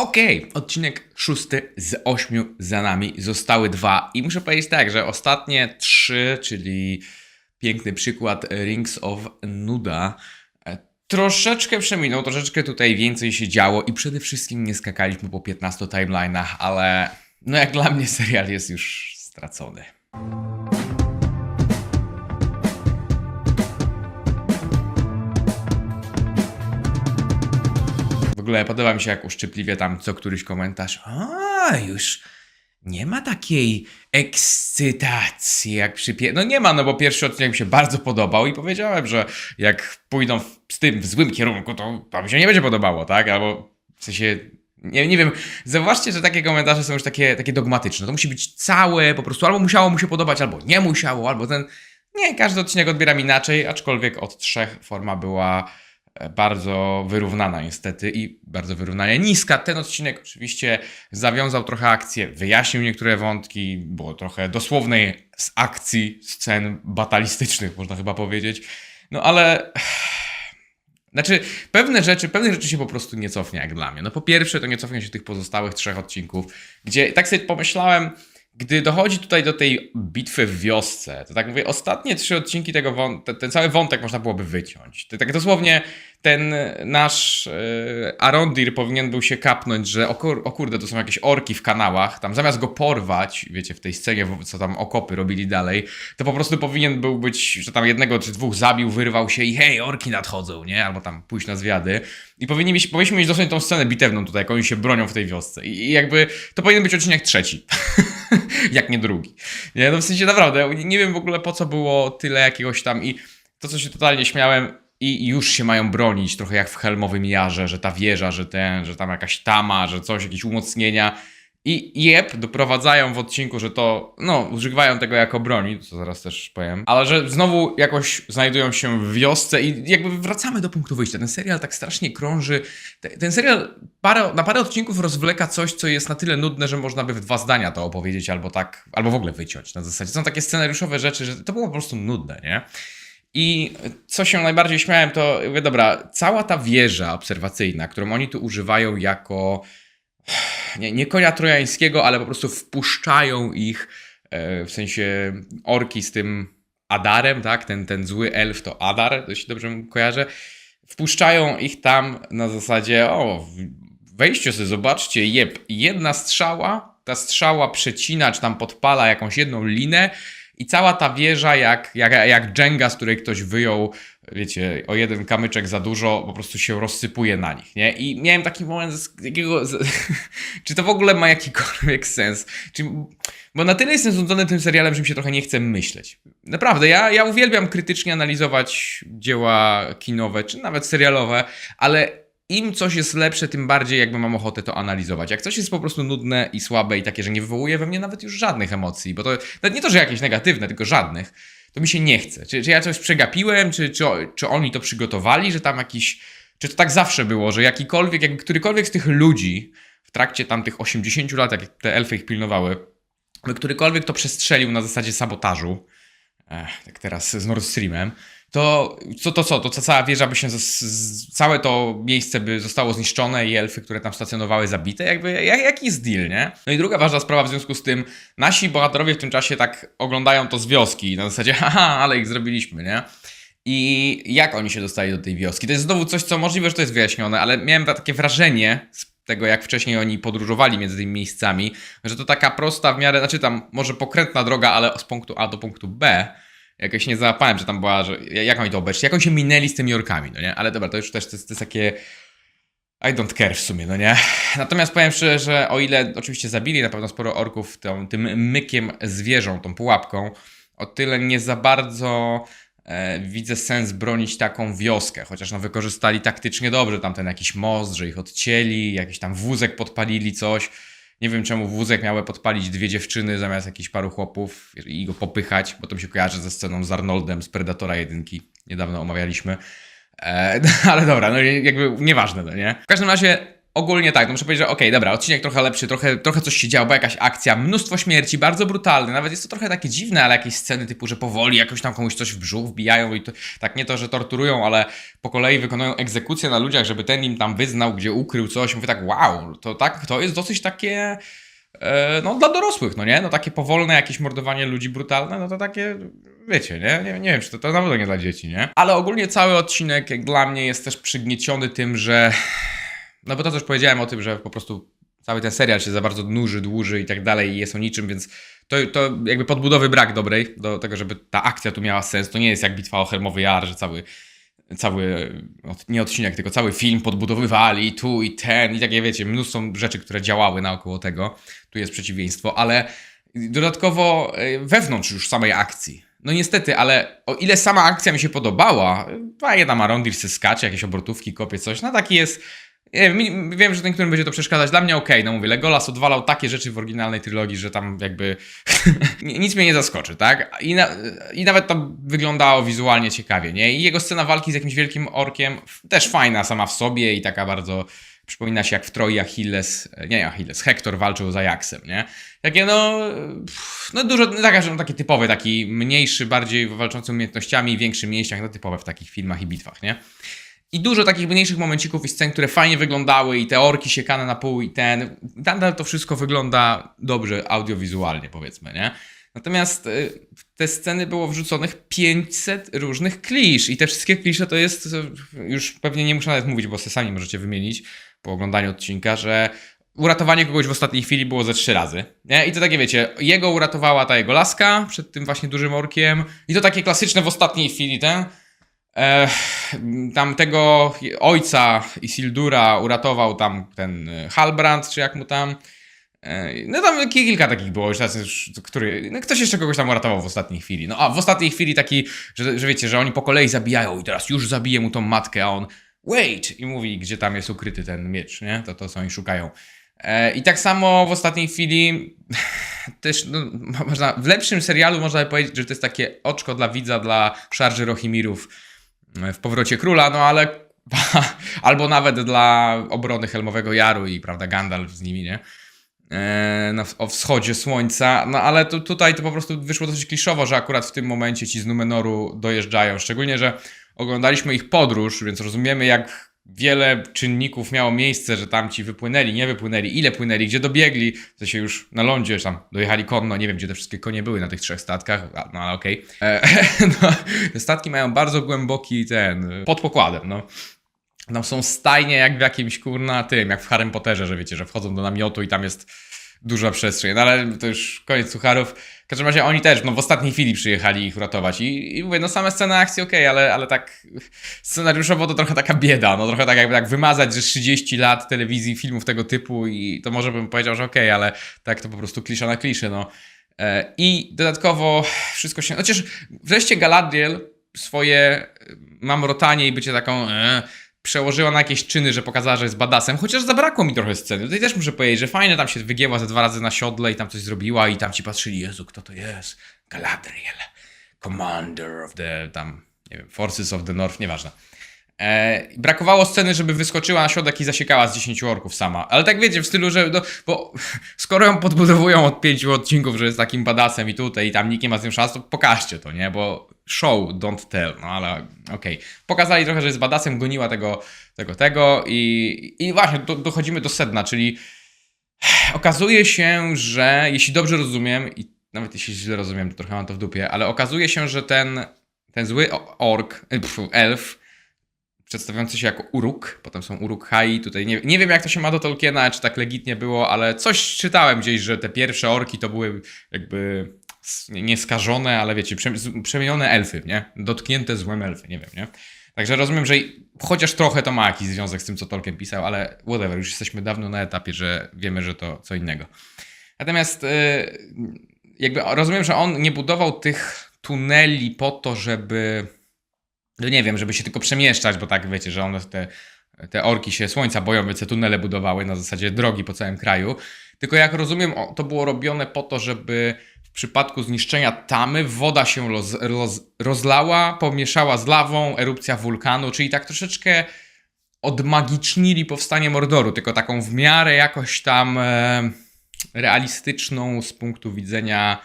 Okej, odcinek szósty z ośmiu za nami. Zostały dwa. I muszę powiedzieć tak, że ostatnie trzy, czyli piękny przykład Rings of Nuda, e, troszeczkę przeminął, troszeczkę tutaj więcej się działo i przede wszystkim nie skakaliśmy po 15 timeline'ach, ale no jak dla mnie serial jest już stracony. Ogóle podoba mi się, jak uszczypliwie tam co któryś komentarz. A, już nie ma takiej ekscytacji jak przy pie... No nie ma, no bo pierwszy odcinek mi się bardzo podobał i powiedziałem, że jak pójdą w, z tym w złym kierunku, to, to mi się nie będzie podobało, tak? Albo w sensie... Nie, nie wiem, zauważcie, że takie komentarze są już takie, takie dogmatyczne. To musi być całe, po prostu albo musiało mu się podobać, albo nie musiało, albo ten... Nie, każdy odcinek odbieram inaczej, aczkolwiek od trzech forma była bardzo wyrównana niestety i bardzo wyrównanie niska. Ten odcinek oczywiście zawiązał trochę akcję, wyjaśnił niektóre wątki, było trochę dosłownej z akcji, scen batalistycznych, można chyba powiedzieć. No ale... Znaczy, pewne rzeczy, pewnych rzeczy się po prostu nie cofnie, jak dla mnie. No po pierwsze, to nie cofnie się tych pozostałych trzech odcinków, gdzie tak sobie pomyślałem, gdy dochodzi tutaj do tej bitwy w wiosce, to tak mówię, ostatnie trzy odcinki tego ten, ten cały wątek można byłoby wyciąć. To tak dosłownie ten nasz yy, Arondir powinien był się kapnąć, że o, kur- o kurde, to są jakieś orki w kanałach, tam zamiast go porwać, wiecie, w tej scenie, co tam okopy robili dalej, to po prostu powinien był być, że tam jednego czy dwóch zabił, wyrwał się i hej, orki nadchodzą, nie? Albo tam pójść na zwiady. I powinni mieć, powinniśmy mieć dosłownie tą scenę bitewną tutaj, jak oni się bronią w tej wiosce. I, i jakby to powinien być odcinek trzeci. jak nie drugi. Nie, no w sensie naprawdę, nie wiem w ogóle po co było tyle jakiegoś tam i to, co się totalnie śmiałem i już się mają bronić, trochę jak w Helmowym Jarze, że ta wieża, że ten, że tam jakaś tama, że coś, jakieś umocnienia i jeb, doprowadzają w odcinku, że to, no, używają tego jako broni, co zaraz też powiem, ale że znowu jakoś znajdują się w wiosce i jakby wracamy do punktu wyjścia. Ten serial tak strasznie krąży. Te- Ten serial parę, na parę odcinków rozwleka coś, co jest na tyle nudne, że można by w dwa zdania to opowiedzieć albo tak, albo w ogóle wyciąć na zasadzie. Są takie scenariuszowe rzeczy, że to było po prostu nudne, nie? I co się najbardziej śmiałem, to mówię, dobra, cała ta wieża obserwacyjna, którą oni tu używają jako nie, nie konia trojańskiego, ale po prostu wpuszczają ich, e, w sensie orki z tym Adarem, tak? Ten, ten zły elf to Adar, dość dobrze kojarzę. Wpuszczają ich tam na zasadzie, o, wejście sobie, zobaczcie, jeb, jedna strzała, ta strzała przecina, czy tam podpala jakąś jedną linę i cała ta wieża jak, jak, jak Jenga, z której ktoś wyjął, wiecie, o jeden kamyczek za dużo, po prostu się rozsypuje na nich, nie? I miałem taki moment, z jakiego, z, czy to w ogóle ma jakikolwiek sens? Czy, bo na tyle jestem znudzony tym serialem, że mi się trochę nie chce myśleć. Naprawdę, ja, ja uwielbiam krytycznie analizować dzieła kinowe, czy nawet serialowe, ale im coś jest lepsze, tym bardziej jakby mam ochotę to analizować. Jak coś jest po prostu nudne i słabe i takie, że nie wywołuje we mnie nawet już żadnych emocji, bo to nawet nie to, że jakieś negatywne, tylko żadnych, to mi się nie chce. Czy, czy ja coś przegapiłem, czy, czy, czy oni to przygotowali, że tam jakiś... Czy to tak zawsze było, że jakikolwiek, jakby którykolwiek z tych ludzi w trakcie tam tych 80 lat, jak te elfy ich pilnowały, którykolwiek to przestrzelił na zasadzie sabotażu, Ech, tak teraz z Nord Streamem, to co to co? To ca- cała wieża by się, z, z, całe to miejsce by zostało zniszczone i elfy, które tam stacjonowały, zabite? Jakby, jak, jaki jest deal, nie? No i druga ważna sprawa w związku z tym, nasi bohaterowie w tym czasie tak oglądają to z wioski, na zasadzie, haha, ale ich zrobiliśmy, nie? I jak oni się dostali do tej wioski? To jest znowu coś, co możliwe, że to jest wyjaśnione, ale miałem takie wrażenie z tego, jak wcześniej oni podróżowali między tymi miejscami, że to taka prosta w miarę, znaczy tam może pokrętna droga, ale z punktu A do punktu B. Jakoś nie załapałem, że tam była, że jak oni to obeszli, jak oni się minęli z tymi orkami, no nie? Ale dobra, to już też to jest, to jest takie I don't care w sumie, no nie? Natomiast powiem szczerze, że o ile oczywiście zabili na pewno sporo orków tą, tym mykiem zwierzą, tą pułapką, o tyle nie za bardzo e, widzę sens bronić taką wioskę, chociaż no wykorzystali taktycznie dobrze tamten jakiś most, że ich odcięli, jakiś tam wózek podpalili coś. Nie wiem czemu wózek miały podpalić dwie dziewczyny zamiast jakichś paru chłopów i go popychać, bo to mi się kojarzy ze sceną z Arnoldem z Predatora jedynki. Niedawno omawialiśmy. E, ale dobra, no jakby nieważne, no nie? W każdym razie ogólnie tak, no muszę powiedzieć, że okej, dobra, odcinek trochę lepszy, trochę, trochę coś się działo, była jakaś akcja, mnóstwo śmierci, bardzo brutalny, nawet jest to trochę takie dziwne, ale jakieś sceny typu, że powoli jakoś tam komuś coś w brzuch wbijają i to, tak nie to, że torturują, ale po kolei wykonują egzekucję na ludziach, żeby ten im tam wyznał, gdzie ukrył coś, mówię tak, wow, to tak, to jest dosyć takie... e, No, dla dorosłych, no nie? No, takie powolne jakieś mordowanie ludzi brutalne, no to takie, wiecie, nie? Nie, nie wiem, czy to, to na pewno nie dla dzieci, nie? Ale ogólnie cały odcinek, dla mnie, jest też przygnieciony tym, że no bo to też powiedziałem o tym, że po prostu cały ten serial się za bardzo nuży, dłuży i tak dalej i jest o niczym, więc to, to jakby podbudowy brak dobrej do tego, żeby ta akcja tu miała sens. To nie jest jak bitwa o Helmowy Jar, że cały, cały nie odcinek, tylko cały film podbudowywali tu i ten i takie wiecie, mnóstwo rzeczy, które działały naokoło tego. Tu jest przeciwieństwo, ale dodatkowo e, wewnątrz już samej akcji. No niestety, ale o ile sama akcja mi się podobała, fajnie tam Arondir se skacze, jakieś obrotówki, kopie coś, no taki jest wiem, wiem, że niektórym będzie to przeszkadzać. Dla mnie okej, no mówię, Legolas odwalał takie rzeczy w oryginalnej trylogii, że tam jakby nic mnie nie zaskoczy, tak? I, na, I nawet to wyglądało wizualnie ciekawie, nie? I jego scena walki z jakimś wielkim orkiem też fajna sama w sobie i taka bardzo przypomina się jak w Troi Achilles, nie Achilles, Hektor walczył z Ajaxem, nie? Takie no, no dużo, no taka, że taki typowy, taki mniejszy, bardziej walczący umiejętnościami, większy mięśniach, no typowe w takich filmach i bitwach, nie? I dużo takich mniejszych momencików i scen, które fajnie wyglądały i te orki siekane na pół i ten. Nadal to wszystko wygląda dobrze audiowizualnie, powiedzmy, nie? Natomiast y, w te sceny było wrzuconych 500 różnych klisz i te wszystkie klisze to jest, y, już pewnie nie muszę nawet mówić, bo se sami możecie wymienić po oglądaniu odcinka, że uratowanie kogoś w ostatniej chwili było ze trzy razy. Nie? I to takie wiecie, jego uratowała ta jego laska przed tym właśnie dużym orkiem i to takie klasyczne w ostatniej chwili, ten e, tam tego ojca Isildura uratował tam ten e, Halbrand, czy jak mu tam. E, No tam ki- kilka takich było który, no ktoś jeszcze kogoś tam uratował w ostatniej chwili. No a w ostatniej chwili taki, że, że wiecie, że oni po kolei zabijają i teraz już zabije mu tą matkę, a on wait i mówi, gdzie tam jest ukryty ten miecz, nie? To to, co oni szukają. E, I tak samo w ostatniej chwili też no, mo- można, w lepszym serialu można powiedzieć, że to jest takie oczko dla widza, dla szarży Rohimirów w powrocie króla, no ale albo nawet dla obrony Helmowego Jaru i prawda Gandalf z nimi, nie? E, na, o wschodzie słońca, no ale tu, tutaj to po prostu wyszło dosyć kliszowo, że akurat w tym momencie ci z Numenoru dojeżdżają, szczególnie, że oglądaliśmy ich podróż, więc rozumiemy jak wiele czynników miało miejsce, że tam ci wypłynęli, nie wypłynęli, ile płynęli, gdzie dobiegli, to się już na lądzie tam dojechali konno, nie wiem gdzie te wszystkie konie były na tych trzech statkach, no ale okej. E, No, statki mają bardzo głęboki ten, pod pokładem, no. Tam są stajnie jak w jakimś kurna tym, jak w Harrym Potterze, że wiecie, że wchodzą do namiotu i tam jest duża przestrzeń. No ale to już koniec sucharów. Każdym razie oni też, no w ostatniej chwili przyjechali ich uratować. I, i mówię, no same sceny akcji okej, ale, ale tak scenariuszowo to trochę taka bieda. No trochę tak jakby tak wymazać, że 30 lat telewizji, filmów tego typu i to może bym powiedział, że okej, ale tak to po prostu klisza na kliszę, no. E, I dodatkowo wszystko się. Chociaż wreszcie Galadriel swoje e, mamrotanie i bycie taką. E, przełożyła na jakieś czyny, że pokazała, że jest badasem, chociaż zabrakło mi trochę sceny. Tutaj też muszę powiedzieć, że fajnie tam się wygięła ze dwa razy na siodle i tam coś zrobiła i tam ci patrzyli, Jezu, kto to jest? Galadriel, commander of the, tam, nie wiem, forces of the north, nieważne. E, brakowało sceny, żeby wyskoczyła na środek i zasiekała z 10 orków sama. Ale tak wiecie, w stylu, że no, bo skoro ją podbudowują od pięciu odcinków, że jest takim badasem i tutaj i tam nikt nie ma z tym szans, to pokażcie to, nie? Bo show, don't tell, no ale okej. Pokazali trochę, że jest badasem, goniła tego, tego, tego i, i właśnie do, dochodzimy do sedna, czyli okazuje się, że jeśli dobrze rozumiem i nawet jeśli źle rozumiem, to trochę mam to w dupie, ale okazuje się, że ten, ten zły ork, e, pfu, elf, przedstawiający się jako Uruk, potem są Uruk-hai, tutaj nie, nie wiem jak to się ma do Tolkiena, czy tak legitnie było, ale coś czytałem gdzieś, że te pierwsze orki to były jakby s- nie- nie skażone, ale wiecie, przemienione elfy, nie? Dotknięte złem elfy, nie wiem, nie? Także rozumiem, że chociaż trochę to ma jakiś związek z tym, co Tolkien pisał, ale whatever, już jesteśmy dawno na etapie, że wiemy, że to co innego. Natomiast y, jakby rozumiem, że on nie budował tych tuneli po to, żeby no nie wiem, żeby się tylko przemieszczać, bo tak wiecie, że one te, te orki się słońca boją, więc te tunele budowały na zasadzie drogi po całym kraju. Tylko jak rozumiem, to było robione po to, żeby w przypadku zniszczenia tamy woda się roz, roz, rozlała, pomieszała z lawą, erupcja wulkanu, czyli tak troszeczkę odmagicznili powstanie Mordoru, tylko taką w miarę jakoś tam e, realistyczną z punktu widzenia,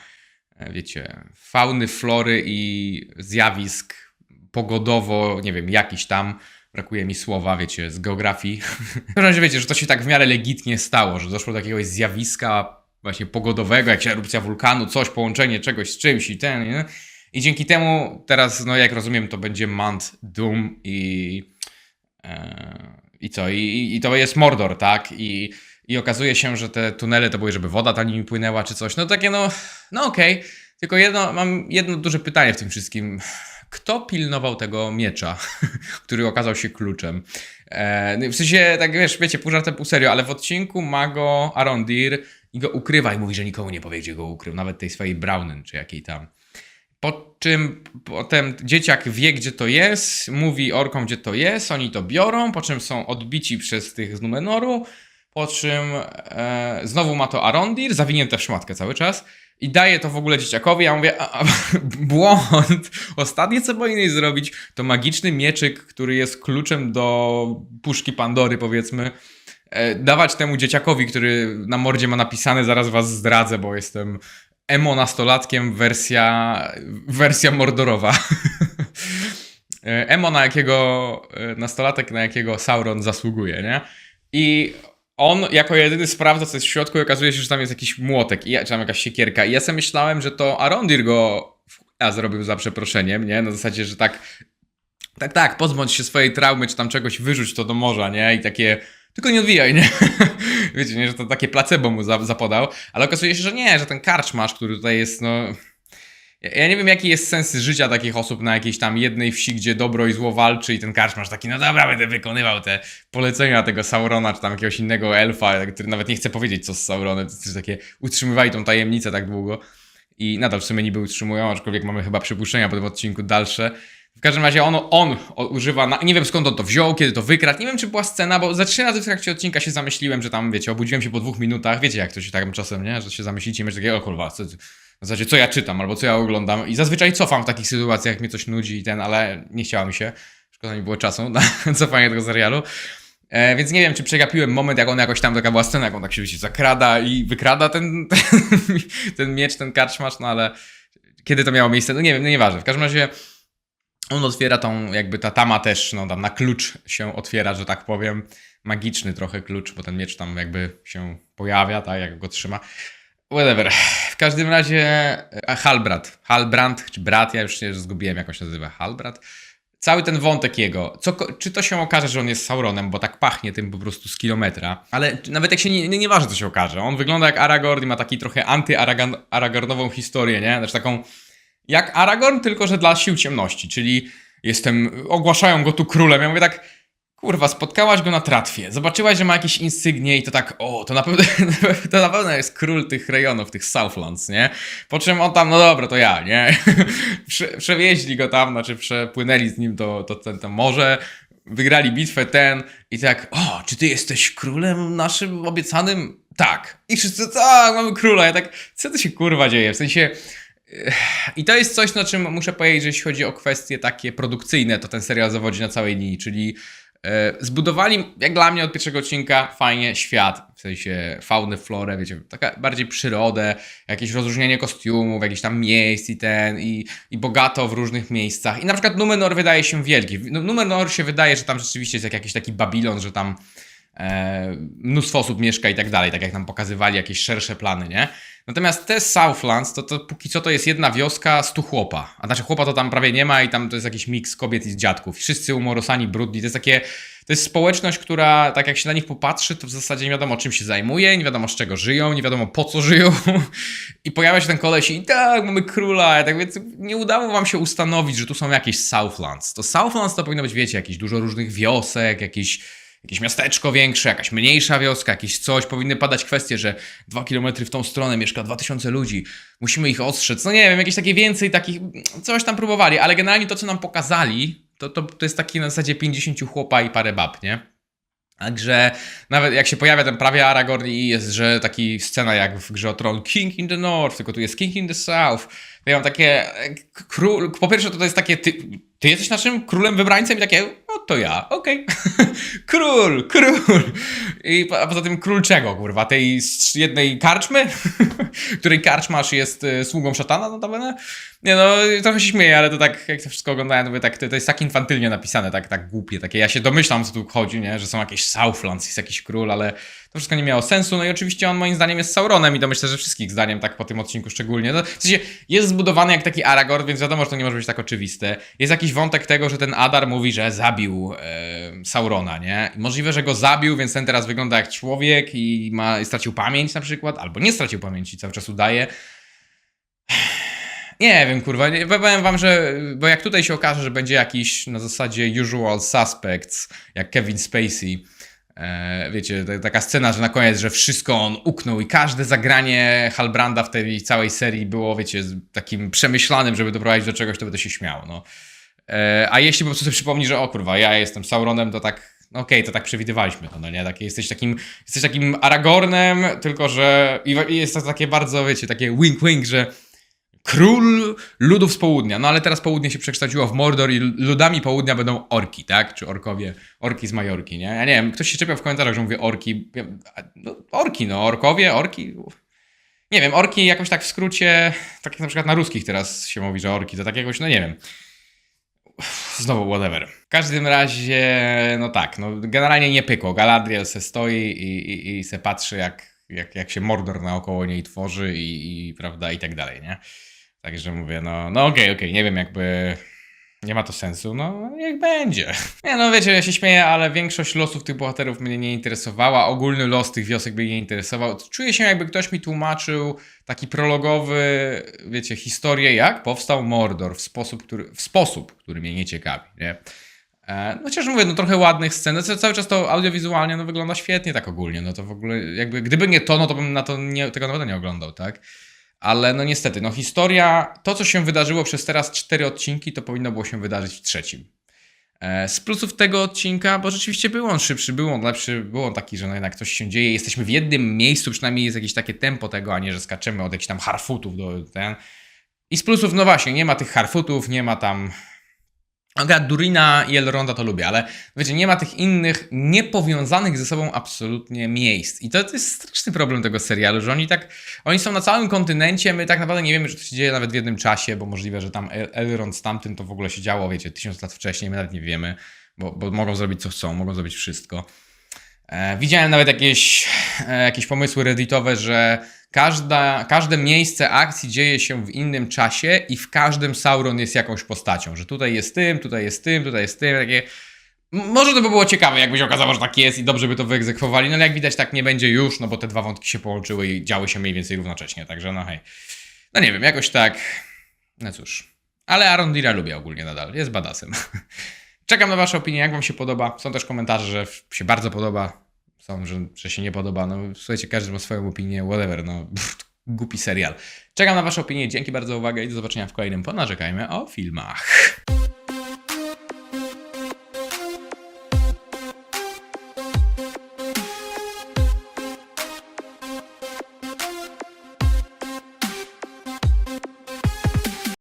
e, wiecie, fauny, flory i zjawisk pogodowo, nie wiem, jakiś tam, brakuje mi słowa, wiecie, z geografii. w każdym razie wiecie, że to się tak w miarę legitnie stało, że doszło do jakiegoś zjawiska właśnie pogodowego, jak erupcja wulkanu, coś, połączenie czegoś z czymś i ten, nie? I dzięki temu teraz, no jak rozumiem, to będzie Mount Doom i... E, I co? I, I to jest Mordor, tak? I, I okazuje się, że te tunele to były, żeby woda tam nimi płynęła czy coś. No takie no, no okej. Tylko jedno, mam jedno duże pytanie w tym wszystkim. Kto pilnował tego miecza, który okazał się kluczem? E, w sensie, tak wiesz, wiecie, pół żartem, pół serio, ale w odcinku ma go Arondir i go ukrywa i mówi, że nikomu nie powie, gdzie go ukrył, nawet tej swojej Brownen czy jakiej tam. Po czym potem dzieciak wie, gdzie to jest, mówi orkom, gdzie to jest, oni to biorą, po czym są odbici przez tych z Numenoru, po czym e, znowu ma to Arondir, zawinięte w szmatkę cały czas i daje to w ogóle dzieciakowi, ja mówię, a, a, błąd, ostatnie co powinien zrobić, to magiczny mieczyk, który jest kluczem do puszki Pandory powiedzmy, dawać temu dzieciakowi, który na mordzie ma napisane, zaraz was zdradzę, bo jestem emo nastolatkiem wersja, wersja mordorowa. emo na jakiego nastolatek, na jakiego Sauron zasługuje, nie? I on jako jedyny sprawdza, co jest w środku i okazuje się, że tam jest jakiś młotek, i czy tam jakaś siekierka. I ja sobie myślałem, że to Arondir go ja zrobił za przeproszeniem, nie? Na zasadzie, że tak tak, tak, pozbądź się swojej traumy, czy tam czegoś, wyrzuć to do morza, nie? I takie, tylko nie odwijaj, nie? Wiecie, nie, że to takie placebo mu zapodał, ale okazuje się, że nie, że ten karczmasz, który tutaj jest, no... Ja nie wiem, jaki jest sens życia takich osób na jakiejś tam jednej wsi, gdzie dobro i zło walczy i ten karczmasz taki, no dobra, będę wykonywał te polecenia tego Saurona, czy tam jakiegoś innego elfa, który nawet nie chce powiedzieć, co z Sauronem, to takie, utrzymywali tą tajemnicę tak długo i nadal w sumie niby utrzymują, aczkolwiek mamy chyba przypuszczenia po tym odcinku dalsze, w każdym razie on, on używa, na, nie wiem skąd on to wziął, kiedy to wykradł, nie wiem czy była scena, bo za trzy razy w trakcie odcinka się zamyśliłem, że tam, wiecie, obudziłem się po dwóch minutach, wiecie jak to się tak czasem, nie, że się zamyślicie i myślicie takie, o kurwa, co, w zasadzie co ja czytam, albo co ja oglądam i zazwyczaj cofam w takich sytuacjach, jak mnie coś nudzi i ten, ale nie chciało mi się, szkoda mi było czasu na cofanie tego serialu. E, więc nie wiem, czy przegapiłem moment, jak on jakoś tam, taka była scena, jak on tak się wiecie, zakrada i wykrada ten, ten, ten miecz, ten karczmasz, no ale kiedy to miało miejsce, no nie wiem, no nieważne. W każdym razie on otwiera tą, jakby ta tama też, no tam na klucz się otwiera, że tak powiem. Magiczny trochę klucz, bo ten miecz tam jakby się pojawia, tak, jak go trzyma. Whatever. W każdym razie e, Halbrand, Halbrand, czy brat, ja już się zgubiłem, jak on się nazywa, Halbrand. Cały ten wątek jego, co, czy to się okaże, że on jest Sauronem, bo tak pachnie tym po prostu z kilometra, ale nawet jak się nie, nie, nieważne, co się okaże, on wygląda jak Aragorn i ma taki trochę anty-Aragornową historię, nie? Znaczy taką jak Aragorn, tylko że dla sił ciemności, czyli jestem, ogłaszają go tu królem. Ja mówię tak, kurwa, spotkałaś go na tratwie, zobaczyłaś, że ma jakieś insygnie i to tak, o, to na pewno, to na pewno jest król tych rejonów, tych Southlands, nie? Po czym on tam, no dobra, to ja, nie? Prze, przewieźli go tam, znaczy przepłynęli z nim to, to ten, to morze, wygrali bitwę ten i tak, o, czy ty jesteś królem naszym obiecanym? Tak. I wszyscy, tak, mamy króla. Ja tak, co to się kurwa dzieje? W sensie, i to jest coś, na czym muszę powiedzieć, że jeśli chodzi o kwestie takie produkcyjne, to ten serial zawodzi na całej linii, czyli e, zbudowali, jak dla mnie od pierwszego odcinka, fajnie świat, w sensie faunę, florę, wiecie, taka bardziej przyrodę, jakieś rozróżnienie kostiumów, jakichś tam miejsc i ten, i, i bogato w różnych miejscach. I na przykład Numenor wydaje się wielki. Numenor się wydaje, że tam rzeczywiście jest jak jakiś taki Babilon, że tam e, mnóstwo osób mieszka i tak dalej, tak jak nam pokazywali jakieś szersze plany, nie? Natomiast te Southlands, to, to póki co to jest jedna wioska stu chłopa. A znaczy chłopa to tam prawie nie ma i tam to jest jakiś miks kobiet i dziadków. Wszyscy umorosani, brudni. To jest takie, to jest społeczność, która tak jak się na nich popatrzy, to w zasadzie nie wiadomo czym się zajmuje, nie wiadomo z czego żyją, nie wiadomo po co żyją. I pojawia się ten koleś i tak, mamy króla. Tak więc nie udało wam się ustanowić, że tu są jakieś Southlands. To Southlands to powinno być, wiecie, jakieś dużo różnych wiosek, jakieś jakieś miasteczko większe, jakaś mniejsza wioska, jakieś coś, powinny padać kwestie, że dwa kilometry w tą stronę mieszka 2000 ludzi, musimy ich ostrzec, no nie wiem, jakieś takie więcej takich, coś tam próbowali, ale generalnie to, co nam pokazali, to, to, to jest taki na zasadzie 50 chłopa i parę bab, nie? Także nawet jak się pojawia ten prawie Aragorn i jest, że taki scena jak w grze o Tron King in the North, tylko tu jest King in the South, to ja mam takie, król, po pierwsze to jest takie ty jesteś naszym królem wybrańcem i takie, no to ja, okej. król, król. I, a poza tym król czego, kurwa? Tej jednej karczmy? której karczmasz jest y, sługą szatana notabene? Nie no, trochę się śmieję, ale to tak, jak to wszystko oglądałem, to mówię, tak, to, to jest tak infantylnie napisane, tak, tak głupie, takie, ja się domyślam, co tu chodzi, nie, że są jakieś Southlands, jest jakiś król, ale to wszystko nie miało sensu, no i oczywiście on moim zdaniem jest Sauronem i to myślę, że wszystkich zdaniem, tak po tym odcinku szczególnie, no, w sensie jest zbudowany jak taki Aragorn, więc wiadomo, że to nie może być tak oczywiste. Jest jakiś wątek tego, że ten Adar mówi, że zabił e, Saurona, nie, I możliwe, że go zabił, więc ten teraz wygląda jak człowiek i ma, i stracił pamięć na przykład, albo nie stracił pamięci, cały czas udaje, nie wiem, kurwa, nie, powiem wam, że, bo jak tutaj się okaże, że będzie jakiś na zasadzie usual suspects, jak Kevin Spacey, wiecie, ta- taka scena, że na koniec, że wszystko on uknął i każde zagranie Halbranda w tej całej serii było, wiecie, takim przemyślanym, żeby doprowadzić do czegoś, to będę się śmiał, no. E, a jeśli po prostu sobie przypomni, że o kurwa, ja jestem Sauronem, to tak, no okej, to tak przewidywaliśmy to, no nie? Jesteś takim, jesteś takim Aragornem, tylko że, i jest to takie bardzo, wiecie, takie wink-wink, że Król ludów z południa. No ale teraz południe się przekształciło w Mordor i ludami południa będą orki, tak? Czy orkowie, orki z Majorki, nie? Ja nie wiem, ktoś się czepiał w komentarzach, że mówię orki. No, orki, no, orkowie, orki. Nie wiem, orki jakoś tak w skrócie, tak jak na przykład na ruskich teraz się mówi, że orki, to tak jakoś, no nie wiem. Znowu whatever. W każdym razie, no tak, no generalnie nie pykło. Galadriel se stoi i, i, i se patrzy, jak, jak, jak się Mordor naokoło niej tworzy i, i prawda, i tak dalej, nie? Także mówię, no, no okej, okej, nie wiem, jakby nie ma to sensu, no niech będzie. Nie no, wiecie, ja się śmieję, ale większość losów tych bohaterów mnie nie interesowała, ogólny los tych wiosek mnie nie interesował. Czuję się jakby ktoś mi tłumaczył taki prologowy, wiecie, historię, jak powstał Mordor w sposób, który, w sposób, który mnie nie ciekawi, nie? E, No chociaż mówię, no trochę ładnych scen, no, ca- cały czas to audiowizualnie no, wygląda świetnie tak ogólnie, no to w ogóle jakby, gdyby nie to, no to bym na to nie, tego nawet nie oglądał, tak? Ale no niestety, no historia, to co się wydarzyło przez teraz cztery odcinki, to powinno było się wydarzyć w trzecim. E, Z plusów tego odcinka, bo rzeczywiście był on szybszy, był on lepszy, był on taki, że no jednak coś się dzieje, jesteśmy w jednym miejscu, przynajmniej jest jakieś takie tempo tego, a nie, że skaczemy od jakichś tam harfutów do ten. I z plusów, no właśnie, nie ma tych harfutów, nie ma tam Akurat Durina i Elronda to lubię, ale wiecie, nie ma tych innych niepowiązanych ze sobą absolutnie miejsc. I to, to jest straszny problem tego serialu, że oni tak, oni są na całym kontynencie, my tak naprawdę nie wiemy, że to się dzieje nawet w jednym czasie, bo możliwe, że tam El- Elrond z tamtym to w ogóle się działo, wiecie, tysiąc lat wcześniej, my nawet nie wiemy, bo, bo mogą zrobić co chcą, mogą zrobić wszystko. E, widziałem nawet jakieś, e, jakieś pomysły redditowe, że każda, każde miejsce akcji dzieje się w innym czasie i w każdym Sauron jest jakąś postacią, że tutaj jest tym, tutaj jest tym, tutaj jest tym, takie... Może to by było ciekawe, jakby się okazało, że tak jest i dobrze by to wyegzekwowali, no ale jak widać tak nie będzie już, no bo te dwa wątki się połączyły i działy się mniej więcej równocześnie, także no hej. No nie wiem, jakoś tak, no cóż. Ale Arondira lubię ogólnie nadal, jest badasem. Czekam na wasze opinie, jak wam się podoba. Są też komentarze, że się bardzo podoba, są, że, że się nie podoba. No słuchajcie, każdy ma swoją opinię, whatever, no pff, głupi serial. Czekam na wasze opinie, dzięki bardzo za uwagę i do zobaczenia w kolejnym Ponarzekajmy o filmach.